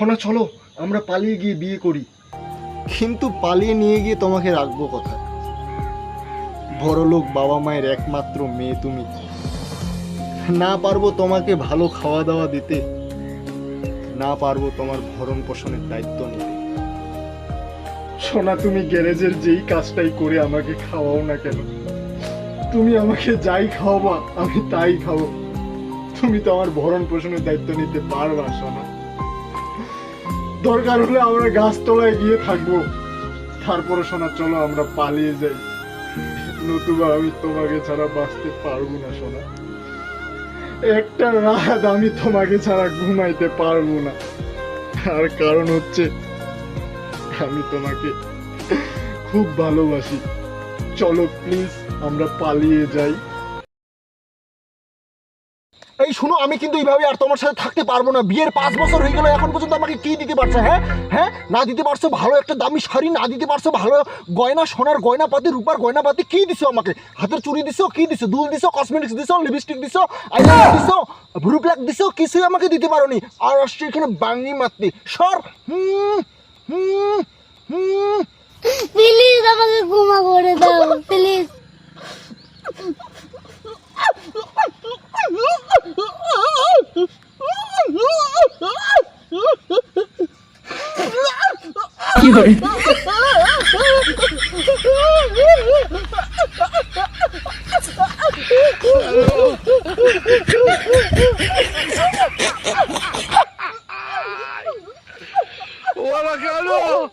সোনা চলো আমরা পালিয়ে গিয়ে বিয়ে করি। কিন্তু পালিয়ে নিয়ে গিয়ে তোমাকে রাখব কোথায়? বড়লোক বাবা মায়ের একমাত্র মেয়ে তুমি। না পারব তোমাকে ভালো খাওয়া দাওয়া দিতে। না পারব তোমার ভরণ পোষণের দায়িত্ব নিতে। সোনা তুমি গ্যারেজের যেই কাজটাই করে আমাকে খাওয়াও না কেন? তুমি আমাকে যাই খাওয়াবা আমি তাই খাব। তুমি তো আমার ভরণ পোষণের দায়িত্ব নিতে পারবা সোনা। দরকার হলে আমরা গাছতলায় গিয়ে থাকব। তারপরে সোনা, চলো আমরা পালিয়ে যাই। নতুবা আমি তোমাকে ছাড়া বাঁচতে পারব না, সোনা। একটা রাত আমি তোমাকে ছাড়া ঘুমাইতে পারব না। আর কারণ হচ্ছে, আমি তোমাকে খুব ভালোবাসি। চলো প্লিজ আমরা পালিয়ে যাই। এই শুনো, আমি কিন্তু এইভাবে আর তোমার সাথে থাকতে পারব না। বিয়ের পাঁচ বছর হয়ে গেল, এখন পর্যন্ত আমাকে কি দিতে পারছ হ্যাঁ? হ্যাঁ? না দিতে পারছ ভালো একটা দামি শাড়ি, না দিতে পারছ ভালো গয়না, সোনার গয়না পাতি রূপার গয়না পাতি কি দিছো আমাকে? হাতের চুড়ি দিছো, কি দিছো? দুল দিছো কসমেটিক্স দিছো লিপস্টিক দিছো আইলাইনার দিছো ভ্রু প্লাক দিছো, কিছুই আমাকে দিতে পারোনি। আর আসছে এখানে বাঙি মারতে সর, হুম। কি করে ¡Hola, Carlos!